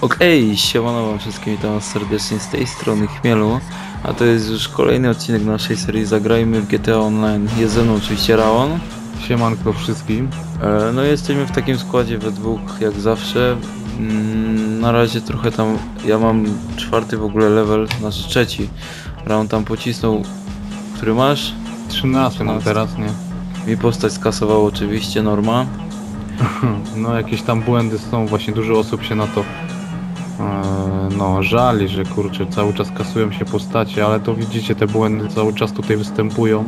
Okej, siemano wam wszystkim, witam was serdecznie z tej strony Chmielu, a to jest już kolejny odcinek naszej serii Zagrajmy w GTA Online. Jest ze mną oczywiście Raon. Siemanko wszystkim. E, No jesteśmy w takim składzie we dwóch, jak zawsze. Mm, Na razie trochę tam, ja mam czwarty w ogóle level, znaczy trzeci. Raon tam pocisnął, który masz? 13 mam 13. teraz, nie? Mi postać skasował oczywiście, norma. No jakieś tam błędy są, właśnie dużo osób się na to no żali, że kurczę, cały czas kasują się postacie, ale to widzicie, te błędy cały czas tutaj występują.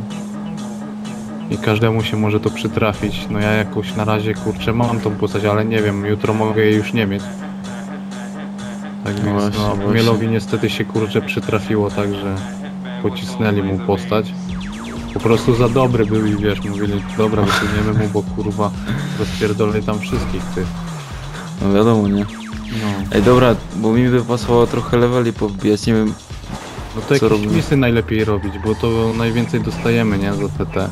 I każdemu się może to przytrafić. No ja jakoś na razie kurczę mam tą postać, ale nie wiem, jutro mogę jej już nie mieć. Tak No więc właśnie, no, właśnie. Mielowi niestety się kurczę przytrafiło, także pocisnęli mu postać. Po prostu za dobry był i wiesz, mówili, dobra, wyciągniemy mu, bo kurwa rozpierdolę tam wszystkich ty. No wiadomo, nie? No, Ej dobra, bo mi by pasowało trochę leveli powbijać, nie wiem, no to Co jakieś robimy? misy najlepiej robić, bo to najwięcej dostajemy, nie, za TT.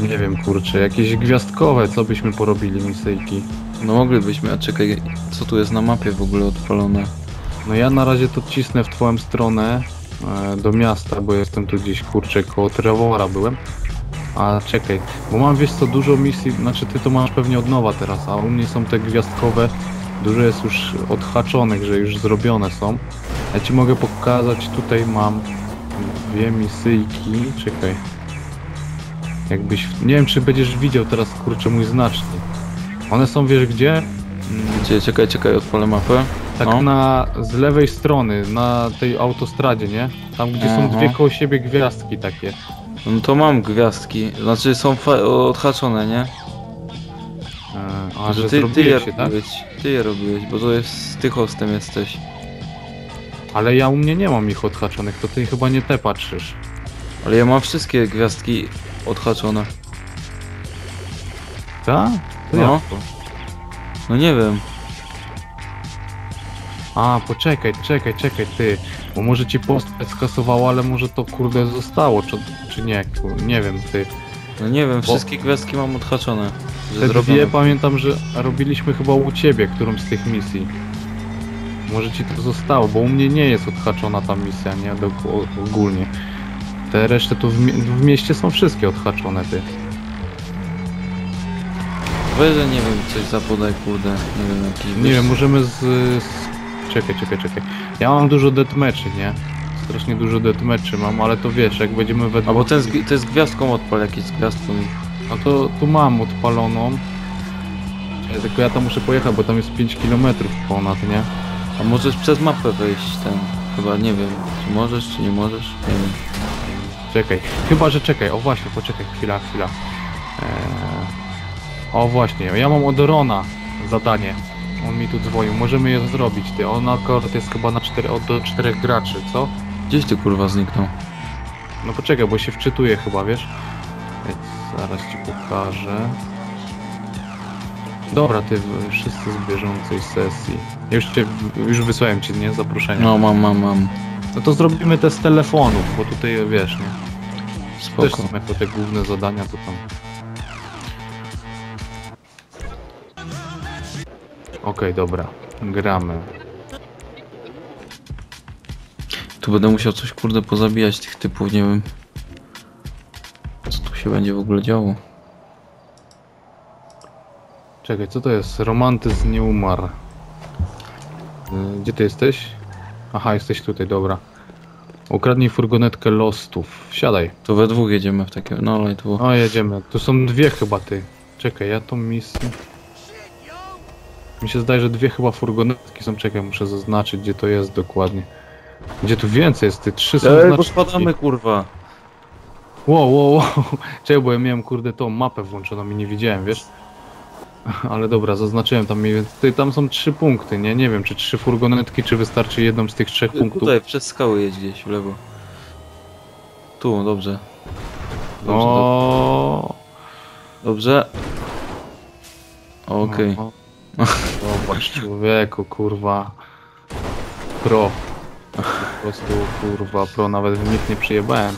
Nie wiem, kurczę, jakieś gwiazdkowe, co byśmy porobili misyjki. No moglibyśmy, a czekaj, co tu jest na mapie w ogóle odpalone? No ja na razie to cisnę w twoją stronę e, do miasta, bo jestem tu gdzieś kurczę koło Trevora byłem. A czekaj, bo mam wiesz co dużo misji, znaczy ty to masz pewnie od nowa teraz, a u mnie są te gwiazdkowe, dużo jest już odhaczonych, że już zrobione są. Ja ci mogę pokazać, tutaj mam dwie misyjki, czekaj. Jakbyś, nie wiem czy będziesz widział teraz kurczę mój znacznik. One są wiesz gdzie? Gdzie, czekaj, czekaj, odpalę mapę. tak No. na z lewej strony, na tej autostradzie, nie? Tam gdzie są Aha. dwie koło siebie gwiazdki takie. No to mam gwiazdki, znaczy są odhaczone, nie? A że, ty, ty je tak? robiłeś, ty je robiłeś, bo to jest, ty hostem jesteś. Ale ja u mnie nie mam ich odhaczonych, to ty chyba nie te patrzysz. Ale ja mam wszystkie gwiazdki odhaczone. Tak? To No. jak to? No nie wiem, A, poczekaj, czekaj, czekaj, ty. Bo może ci postać skasowało, ale może to kurde zostało, czy, czy nie, kur- nie wiem, ty. No nie wiem, wszystkie gwiazdki mam odhaczone. Że Te zrobione. dwie pamiętam, że robiliśmy chyba u ciebie którąś z tych misji. Może ci to zostało, bo u mnie nie jest odhaczona ta misja, nie? Do, o- ogólnie. Te reszty tu w, mie- w mieście są wszystkie odhaczone, ty. Weź, że nie wiem, coś zapodaj, kurde, nie wiem, jakiś... Nie wiem, możemy z, z... Czekaj, czekaj, czekaj. Ja mam dużo deathmatchy, nie? Strasznie dużo deathmatchy mam, ale to wiesz, jak będziemy we A bo ten z, gwi- to jest gwiazdką odpal, jakiś z gwiazdką. No to tu mam odpaloną. Czekaj, Tylko ja tam muszę pojechać, bo tam jest 5 km ponad, nie? A możesz przez mapę wejść, ten, chyba, nie wiem, czy możesz, czy nie możesz, nie wiem. Czekaj, chyba że czekaj, o właśnie, poczekaj, chwila, chwila. Eee, o właśnie, ja mam od Rona zadanie. On mi tu dzwonił, możemy je zrobić, ty. On akurat jest chyba na 4, od do 4 graczy, co? Gdzieś ty kurwa zniknął. No poczekaj, bo się wczytuje chyba, wiesz? Więc zaraz ci pokażę. Dobra, ty wszyscy z bieżącej sesji. Już cię, już wysłałem ci, nie? Zaproszenie. No mam, mam, mam. No to zrobimy te z telefonów, bo tutaj wiesz, nie? Też Spoko. są jako te główne zadania, to tam. Okej, dobra. Gramy. Tu będę musiał coś kurde pozabijać tych typów, nie wiem. Co tu się będzie w ogóle działo? Czekaj, co to jest? Romantyzm nie umarł. Y, Gdzie ty jesteś? Aha, jesteś tutaj, dobra. Ukradnij furgonetkę Lostów. Wsiadaj. To we dwóch jedziemy w takie. No ale tu. O, jedziemy. Tu są dwie chyba ty. Czekaj, ja tą misję... Mi się zdaje, że dwie chyba furgonetki są. Czekaj, muszę zaznaczyć, gdzie to jest dokładnie. Gdzie tu więcej jest? Ty trzy są Ej, bo spadamy kurwa. Wow, wow, wow. Czekaj, bo ja miałem kurde tą mapę włączoną i nie widziałem, wiesz? Ale dobra, zaznaczyłem tam mniej więcej. Tam są trzy punkty, nie? Nie wiem, czy trzy furgonetki, czy wystarczy jedną z tych trzech punktów. Tutaj przez skały jedź gdzieś w lewo. Tu, dobrze. Dobrze, O, dobrze. Okej. No, Zobacz, człowieku, kurwa. Pro. Po prostu, kurwa, pro, nawet w nich nie przyjebałem.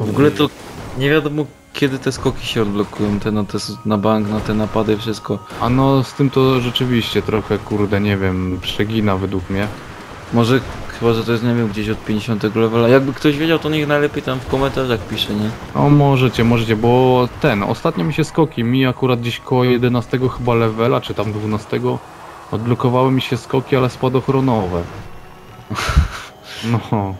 W ogóle to nie wiadomo kiedy te skoki się odblokują? Te na, te, na bank, na te napady, wszystko. A no z tym to rzeczywiście trochę kurde nie wiem, przegina według mnie. Może chyba, że to jest, nie wiem, gdzieś od 50 levela. Jakby ktoś wiedział, to niech najlepiej tam w komentarzach pisze, nie? O możecie, możecie, bo ten, ostatnio mi się skoki, mi akurat gdzieś koło 11 chyba levela, czy tam 12 odblokowały mi się skoki, ale spadochronowe. No,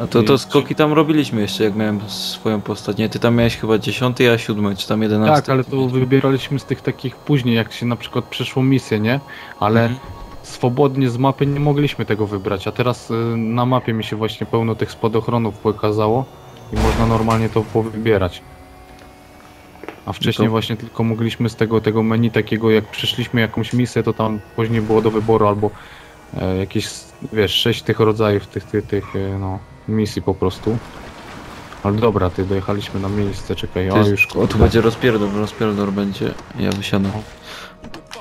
A to, to skoki tam robiliśmy jeszcze, jak miałem swoją postać. Nie, ty tam miałeś chyba 10, a 7, czy tam 11. tak, ale to wybieraliśmy z tych takich później, jak się na przykład przeszło misję, nie? Ale Mhm. swobodnie z mapy nie mogliśmy tego wybrać, a teraz y, na mapie mi się właśnie pełno tych spadochronów pokazało i można normalnie to powybierać. A wcześniej to- właśnie tylko mogliśmy z tego, tego menu takiego, jak przeszliśmy jakąś misję, to tam później było do wyboru albo e, jakieś, wiesz, sześć tych rodzajów tych, tych, tych e, no, misji po prostu. Ale dobra, ty dojechaliśmy na miejsce, czekaj, o już o, tu będzie rozpierdol, rozpierdol będzie. Ja wysiadam.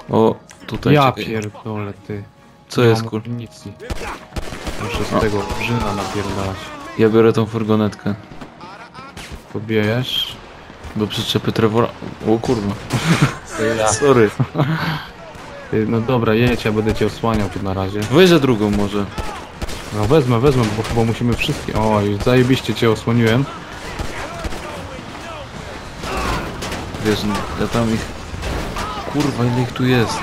O, tutaj Ja czekaj. pierdolę, ty. Co Nie jest kur... amunicji. Muszę z O. tego brzyna napierdalać. Ja biorę tą furgonetkę. Podbijesz? Do przyczepy Trevora. O kurwa. Sorry. Ty, No dobra, jedź, ja będę cię osłaniał tu na razie. Weź za drugą może. No wezmę, wezmę, bo chyba musimy wszystkie... O, już zajebiście cię osłoniłem. Wiesz, ja tam ich... Kurwa, ile ich tu jest?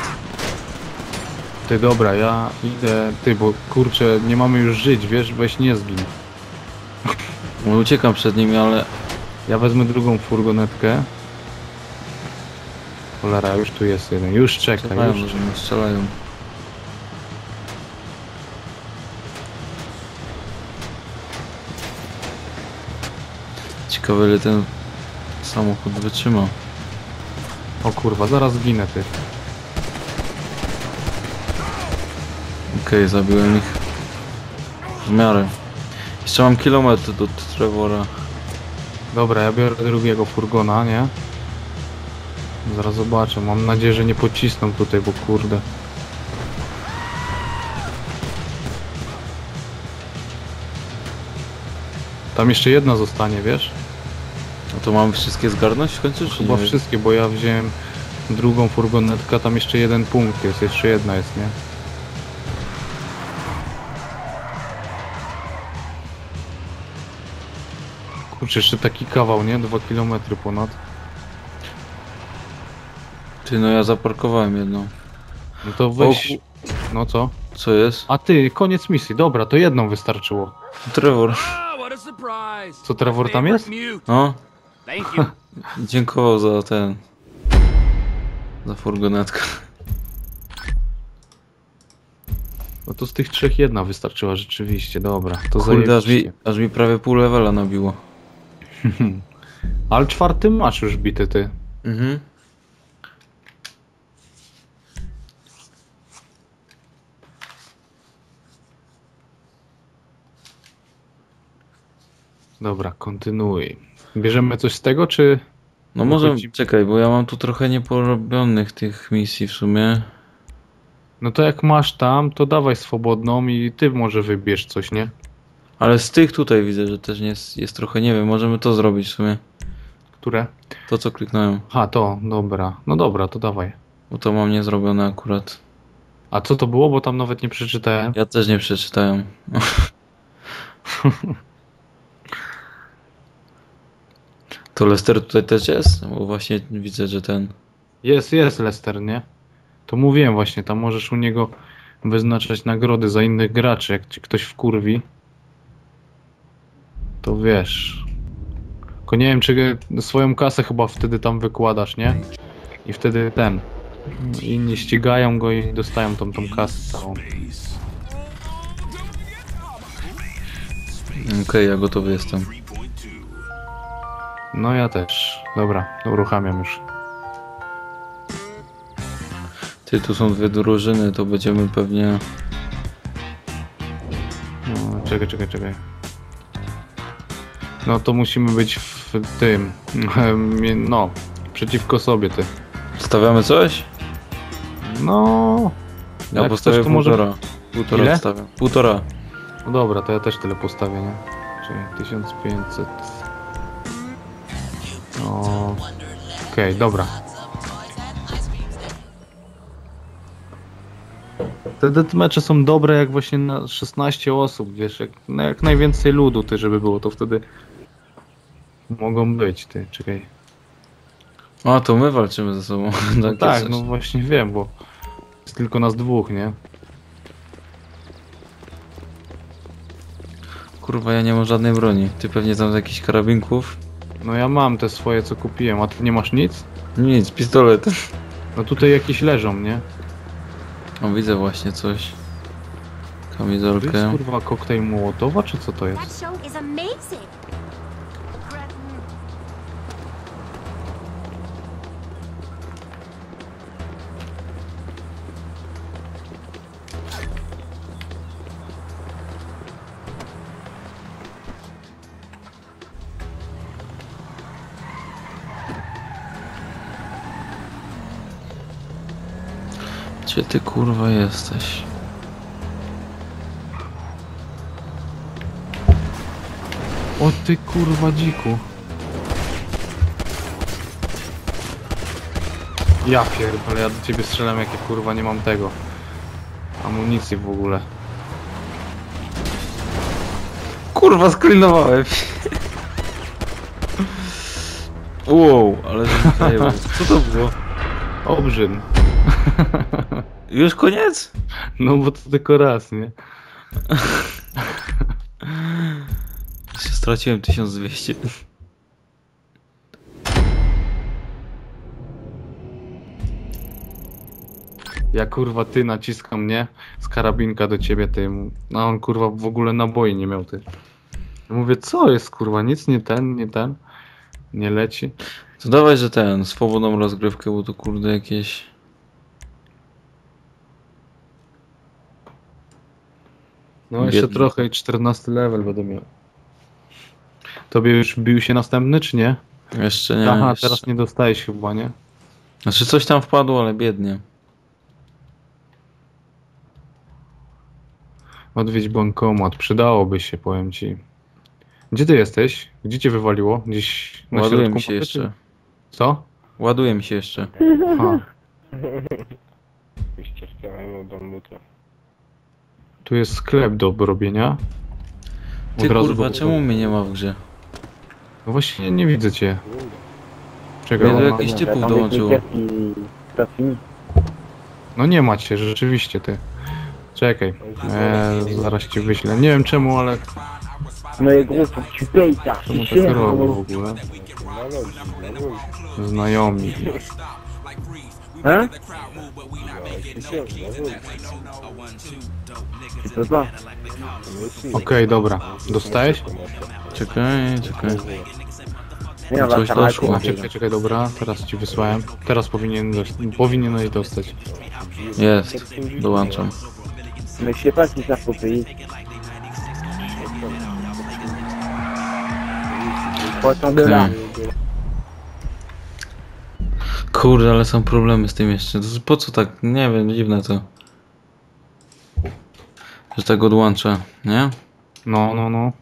Ty dobra, ja idę... Ty, bo kurczę, nie mamy już żyć, wiesz, weź nie zgin. No, uciekam przed nimi, ale... Ja wezmę drugą furgonetkę. Cholera, już tu jest jeden. Już czekaj, Strzelają, już. że mnie strzelają. Ciekawe ile ten samochód wytrzyma. O kurwa, zaraz zginę, ty. Okej, zabiłem ich w miarę. Jeszcze mam kilometr do Trevora. Dobra, ja biorę drugiego furgona, nie? Zaraz zobaczę. Mam nadzieję, że nie pocisną tutaj, bo kurde. Tam jeszcze jedna zostanie, wiesz? No to mam wszystkie zgarnąć w końcu, czy Chyba nie? wszystkie, bo ja wziąłem drugą furgonetkę, tam jeszcze jeden punkt jest, jeszcze jedna jest, nie? Kurczę, jeszcze taki kawał, nie? Dwa kilometry ponad. Ty, no ja zaparkowałem jedną. No to weź... O No co? Co jest? A ty, koniec misji, dobra, to jedną wystarczyło. Trevor. Co, Trevor tam jest? No, dziękował za ten... Za furgonetkę. No to z tych trzech jedna wystarczyła rzeczywiście, dobra. To Kurde, aż mi, aż mi prawie pół levela nabiło. Ale czwarty masz już bity ty. Mhm. Dobra, kontynuuj. Bierzemy coś z tego, czy... No może, Wychodzi- czekaj, bo ja mam tu trochę nieporobionych tych misji w sumie. No to jak masz tam, to dawaj swobodną i ty może wybierz coś, nie? Ale z tych tutaj widzę, że też jest, jest trochę, nie wiem, możemy to zrobić w sumie. Które? To co kliknąłem, Ha, to, dobra. No dobra, to dawaj. bo to mam niezrobione akurat. A co to było, bo tam nawet nie przeczytałem. Ja też nie przeczytałem. To Lester tutaj też jest? Bo właśnie widzę, że ten... Jest, jest Lester, nie? To mówiłem właśnie, tam możesz u niego wyznaczać nagrody za innych graczy, jak ci ktoś wkurwi. To wiesz. Tylko nie wiem, czy swoją kasę chyba wtedy tam wykładasz, nie? I wtedy ten. Inni ścigają go i dostają tą, tą kasę całą. Okej, ja gotowy jestem. No ja też. Dobra, uruchamiam już. Ty, tu są dwie drużyny, to będziemy pewnie... No, czekaj, czekaj, czekaj. No to musimy być w tym. No, przeciwko sobie ty. Stawiamy coś? No. Ja jak postawię to może- półtora. Półtora Ile? stawiam. Półtora. No dobra, to ja też tyle postawię, nie? Czyli 1500. Okej, dobra. Te deathmatche są dobre jak właśnie na 16 osób, wiesz, jak, no jak najwięcej ludu, ty, żeby było, to wtedy mogą być, ty, czekaj. A, to my walczymy ze sobą. No Takie tak, coś. no właśnie wiem, bo jest tylko nas dwóch, nie? Kurwa, ja nie mam żadnej broni. Ty pewnie tam z jakichś karabinków? No ja mam te swoje, co kupiłem, a ty nie masz nic? Nic, pistolet. No tutaj jakieś leżą, nie? O, widzę właśnie coś. To jest Kamizelkę. kurwa koktajl Mołotowa, czy co to jest? Gdzie ty kurwa jesteś? O ty kurwa dziku. Ja pierdolę, ja do ciebie strzelam jak ja kurwa nie mam tego. Amunicji w ogóle. Kurwa, sklinowałem. Wow, ale zajebał. Co to było? Obrzyn. Już koniec? No bo to tylko raz, nie? Straciłem 1200. Ja kurwa ty naciskam, nie? Z karabinka do ciebie ty. A on kurwa w ogóle naboi nie miał ty. Ja mówię, co jest kurwa? Nic nie ten, nie ten. Nie leci. To dawaj, że ten, swobodną rozgrywkę, bo to kurde jakieś... No jeszcze Biedny. trochę i 14 level będę miał. Tobie już bił się następny, czy nie? Jeszcze nie. Aha, jeszcze. teraz nie dostajesz chyba, nie? Znaczy coś tam wpadło, ale biednie. Odwiedź bankomat, przydałoby się, powiem ci. Gdzie ty jesteś? Gdzie cię wywaliło? Gdzieś na Ładuje środku mi się jeszcze. czy- Co? Ładuje mi się jeszcze. Aha, Jeszcze chciałem do. Tu jest sklep do robienia. Ty Od razu kurwa, czemu mnie nie ma w grze? No właśnie nie widzę cię. Czekaj, Mnie do ona- jakichś Ja typów dołączyło. no nie macie, rzeczywiście ty. Czekaj, eee, zaraz ci wyślę. Nie wiem czemu, ale No i głupio ci pejta. czemu tak robię w ogóle? Znajomi. E? To co? Okej, dobra. Dostałeś? Czekaj, czekaj. Nie, Coś was tam doszło. Czekaj, czekaj, dobra. Teraz ci wysłałem. Teraz powinien dost- powinieneś dostać. Jest, dołączam. Mais je sais pas si ça faut payer. Faut attendre là. Kurde, ale są problemy z tym jeszcze. To po co tak? Nie wiem, dziwne to. Że tak odłączę, nie? No, no, no.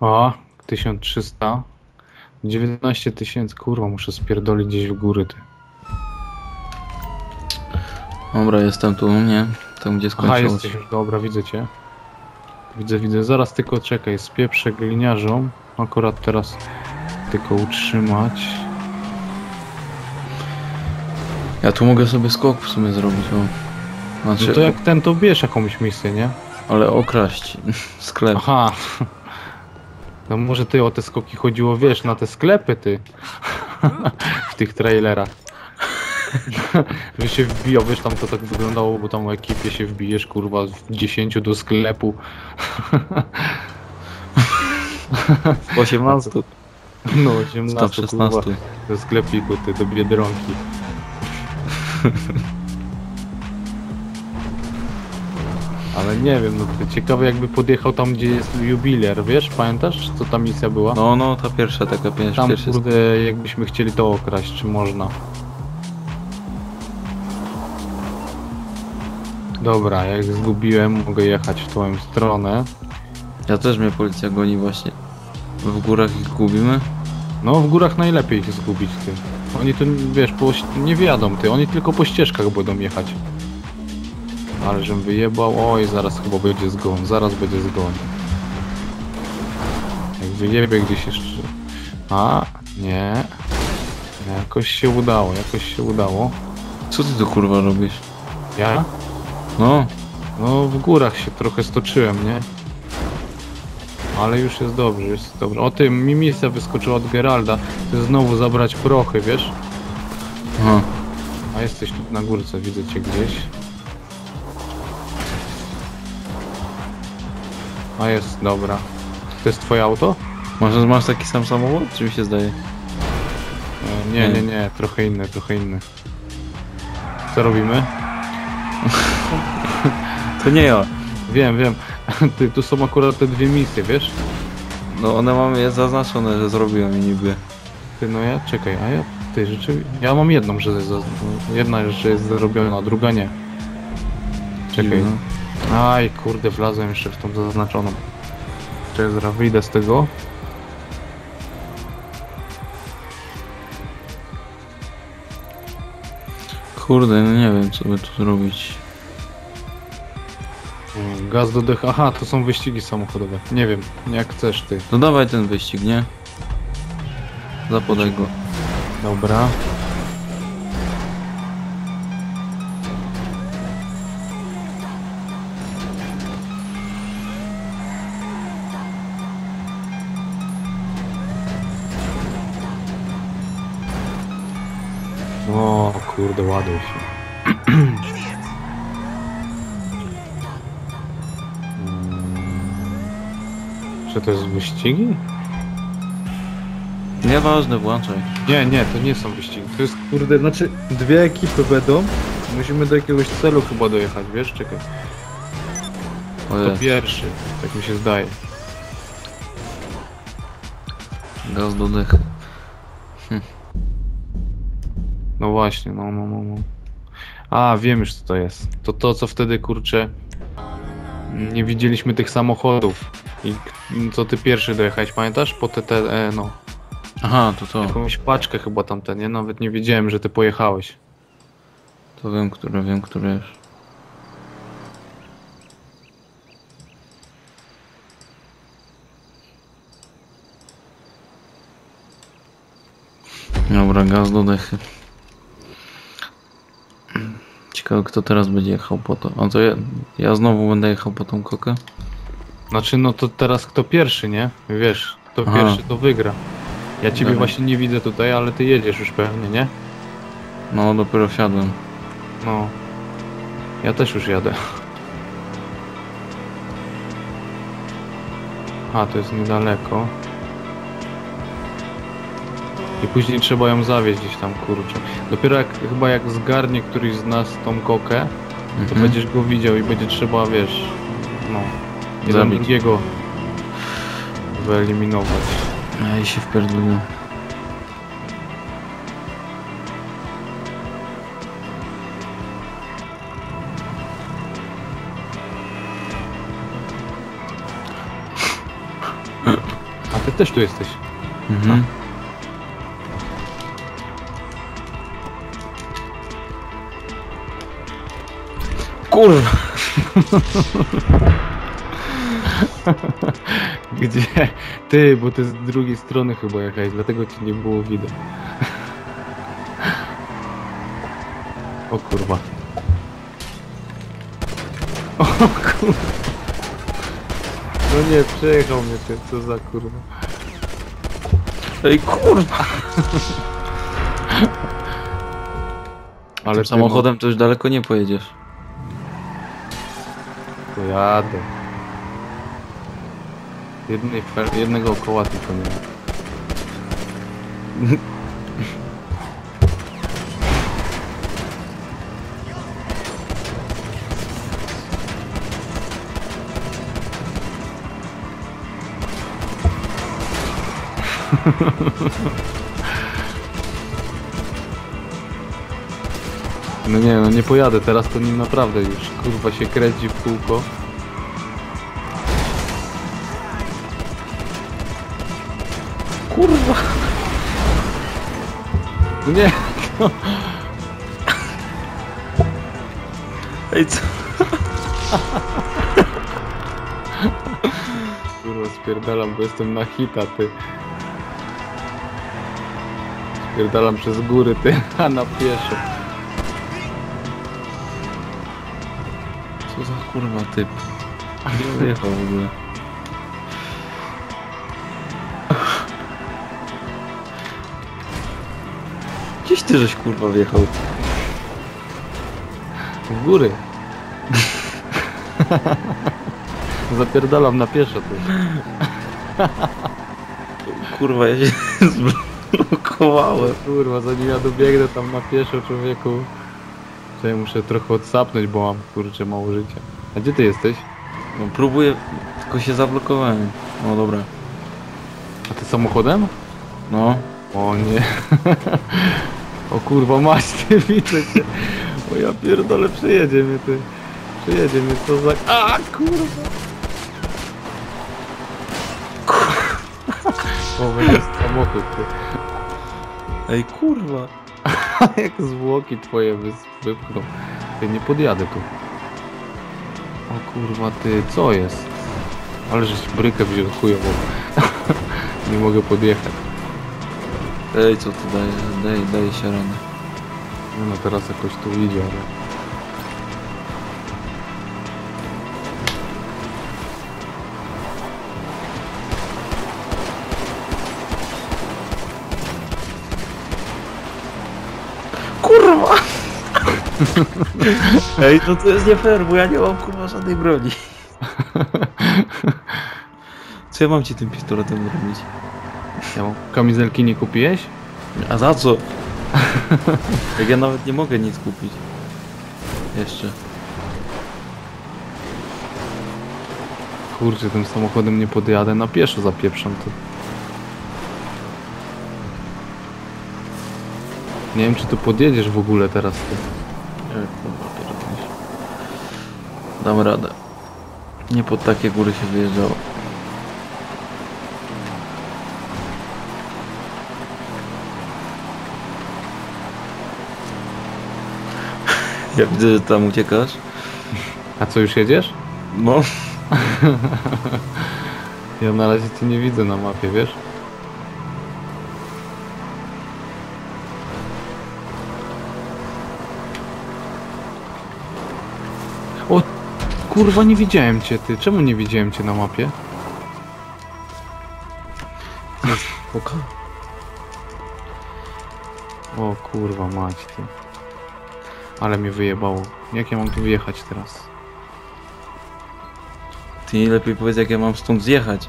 O, 1300. 19 tysięcy, kurwa, muszę spierdolić gdzieś w góry, ty. Dobra, jestem tu, nie? Tam gdzie Aha, skończyło jesteś już, dobra, widzę cię. Widzę, widzę, zaraz tylko czekaj, spieprzę gliniarzom. Akurat teraz tylko utrzymać. Ja tu mogę sobie skok w sumie zrobić, o. Znaczy, No to jak ten, to bierz jakąś misję, nie? ale okraść sklep. Aha. No może ty o te skoki chodziło, wiesz, na te sklepy ty. w tych trailerach. Że się wbijał, wiesz, tam to tak wyglądało, bo tam o ekipie się wbijesz, kurwa, w 10 do sklepu. 18, No, tam 18, 16. kurwa, do sklepiku, ty, do Biedronki. Ale nie wiem, no to ciekawe jakby podjechał tam, gdzie jest jubiler, wiesz, pamiętasz, co ta misja była? No, no, ta pierwsza taka pierwsza. Tam pierwsza kurde, jakbyśmy chcieli to okraść, czy można? Dobra, jak zgubiłem, mogę jechać w twoją stronę. Ja też mnie policja goni właśnie. W górach ich gubimy. No w górach najlepiej ich zgubić ty. Oni tu wiesz, po, nie wiadą ty, oni tylko po ścieżkach będą jechać. Ale żem wyjebał, oj zaraz chyba będzie zgon, zaraz będzie zgon. Jak wyjebie gdzieś jeszcze. A, nie. Jakoś się udało, jakoś się udało. Co ty tu kurwa robisz? Ja? No, No w górach się trochę stoczyłem, nie? Ale już jest dobrze, jest dobrze. O tym mi misja wyskoczyła od Geralda. Jest znowu zabrać prochy, wiesz? aha. A jesteś tu na górce, widzę cię gdzieś. A jest, dobra. To jest twoje auto? Może masz taki sam samochód? Czy mi się zdaje? E, Nie, nie, nie, trochę inny, trochę inny. Co robimy? To nie ja. Wiem, wiem. Ty, tu są akurat te dwie misje, wiesz? No one mam jest zaznaczone, że zrobiłem i niby. Ty, no ja, czekaj, a ja, ty, rzeczywiście, ja mam jedną, że jest, jedna rzecz jest zrobiona, a druga nie. Czekaj. No. Aj, kurde, wlazłem jeszcze w tą zaznaczoną. Czekaj, zaraz wyjdę z tego. Kurde, no nie wiem co by tu zrobić. Gaz do dech. Aha, to są wyścigi samochodowe. Nie wiem, jak chcesz ty. No dawaj ten wyścig, nie? Zapodaj go. Dobra. O kurde, ładuj się. Czy to jest wyścigi? Nieważne, włączaj. Nie, nie, to nie są wyścigi. To jest kurde, znaczy dwie ekipy będą. Musimy do jakiegoś celu chyba dojechać, wiesz? Czekaj. O To jest. pierwszy, tak mi się zdaje. Gaz do dych. No właśnie, no, no, no, no. A, wiem już co to jest. To to, co wtedy, kurczę, nie widzieliśmy tych samochodów. I co ty pierwszy dojechałeś, pamiętasz? Po te, te e, no, Aha, to to. jakąś paczkę chyba tamten, nie? Nawet nie wiedziałem, że ty pojechałeś. To wiem, które, wiem, które już. Dobra, gaz do dechy. Ciekawe, kto teraz będzie jechał po to. A to ja, ja znowu będę jechał po tą kokę? Znaczy, no to teraz kto pierwszy, nie? Wiesz, kto Aha. pierwszy, to wygra. Ja ciebie Dobra. właśnie nie widzę tutaj, ale ty jedziesz już pewnie, nie? No, dopiero wsiadłem. No. Ja też już jadę. A, to jest niedaleko. I później trzeba ją zawieźć gdzieś tam, kurczę. Dopiero jak, chyba jak zgarnie któryś z nas tą kokę, to Mhm. będziesz go widział i będzie trzeba, wiesz, no, jeden Zabić. drugiego wyeliminować. A i się wpierdoliłem. A ty też tu jesteś. Mhm. Kurwa! Gdzie? Ty, bo ty z drugiej strony chyba jechałeś, dlatego ci nie było widać. O kurwa. O kurwa. No nie, przejechał mnie ten, co za kurwa. Ej kurwa! Ale Tym ty, samochodem to już daleko nie pojedziesz. No, to jadę. Jednej, jednego koła tylko nie ma. No nie, no nie pojadę, teraz to nim naprawdę już kurwa się kręci w kółko. Kurwa! Nie, Ej, co? kurwa spierdalam, bo jestem na hita, ty. Spierdalam przez góry, ty, a na pieszo. Co za kurwa typ? Gdzie on wyjechał w ogóle? Gdzieś ty żeś kurwa wjechał? W góry. Zapierdalam na pieszo, ty. Kurwa, ja się zblokowałem. Kurwa, zanim ja dobiegnę tam na pieszo, człowieku. To ja muszę trochę odsapnąć, bo mam, kurczę, mało życia. A gdzie ty jesteś? No próbuję, tylko się zablokowałem. No dobra. A ty samochodem? No. O nie. o kurwa, masz ty, widzę cię. O ja pierdolę, przejedzie mnie ty. Przejedzie mnie, co za... A kurwa. O, będzie samochód, ty. Ej kurwa. Jak zwłoki twoje wypchną. Ty, nie podjadę tu. O kurwa, ty, co jest? Ale żeś brykę wziął chujową. nie mogę podjechać. Ej, co ty daje? Daj, daj się ranę. No, no teraz jakoś tu idzie, ale... Kurwa! Ej, no to jest nie fair, bo ja nie mam kurwa żadnej broni. Co ja mam ci tym pistoletem robić? Ja mam... Kamizelki nie kupiłeś? A za co? Jak ja nawet nie mogę nic kupić. Jeszcze. Kurczę, tym samochodem nie podjadę, na pieszo zapieprzam tu. Nie wiem, czy tu podjedziesz w ogóle teraz ty. Dam radę. Nie pod takie góry się wyjeżdżało. Ja widzę, że tam uciekasz. A co, już jedziesz? No. Ja na razie cię nie widzę na mapie, wiesz? O, kurwa, nie widziałem cię, ty. Czemu nie widziałem cię na mapie? Spoko. O, kurwa, mać, ty. Ale mnie wyjebało. Jak ja mam tu wyjechać teraz? Ty lepiej powiedz, jak ja mam stąd zjechać.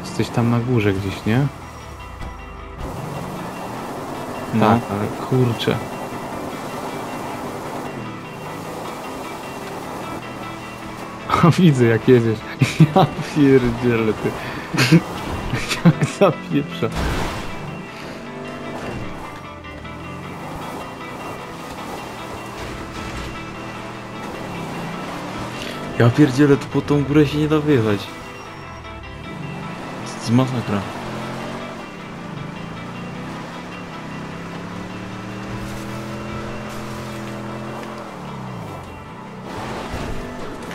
Jesteś tam na górze gdzieś, nie? No. Tak, ale kurczę. Widzę jak jedziesz. Ja pierdzielę ty. Jak zapieprza. Ja pierdzielę, to po tą górę się nie da wyjechać. Z- masakra.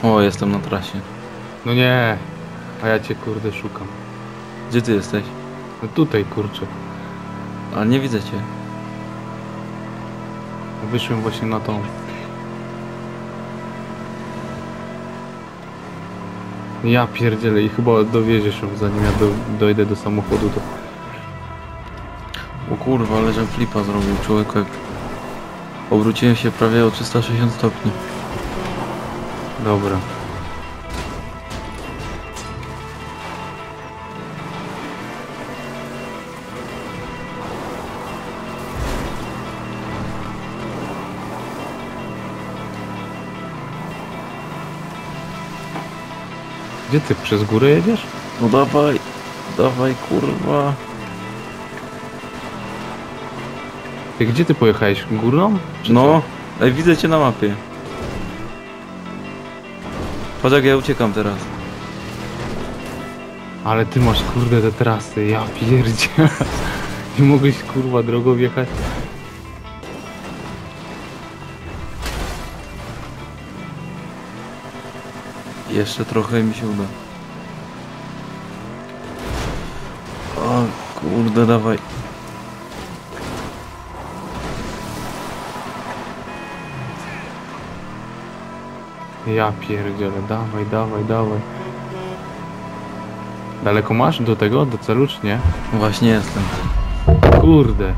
O, jestem na trasie. No nie. A ja cię kurde szukam. Gdzie ty jesteś? No tutaj kurczę. A nie widzę cię. Wyszłem właśnie na tą. Ja pierdzielę i chyba dowieziesz ją zanim ja do, dojdę do samochodu to. O kurwa, ale że flipa zrobił człowieku jak... Obróciłem się prawie o 360 stopni. Dobra. Gdzie ty przez górę jedziesz? No dawaj, dawaj kurwa. Ty, gdzie ty pojechałeś? Górną? Czy No, ej, widzę cię na mapie. Patrz jak ja uciekam teraz. Ale ty masz kurde te trasy, ja pierdzie. Nie mogłeś kurwa drogą wjechać? Jeszcze trochę mi się uda. O kurde, dawaj. Ja pierdzielę, dawaj, dawaj, dawaj. Daleko masz do tego, do celu czy nie? Właśnie jestem. Kurde.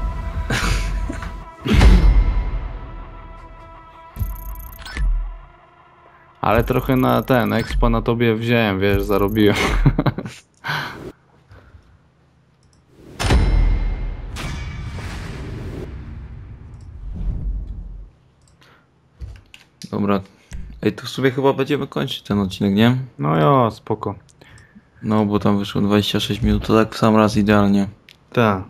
Ale trochę na ten expo na tobie wziąłem, wiesz, zarobiłem. Dobra. Ej, tu sobie chyba będziemy kończyć ten odcinek, nie? No jo, spoko. No, bo tam wyszło 26 minut, to tak w sam raz idealnie. Tak.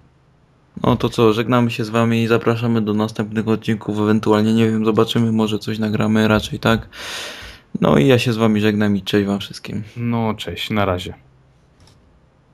No to co, żegnamy się z wami i zapraszamy do następnych odcinków, ewentualnie, nie wiem, zobaczymy, może coś nagramy, raczej tak. No i ja się z wami żegnam i cześć wam wszystkim. No cześć, na razie.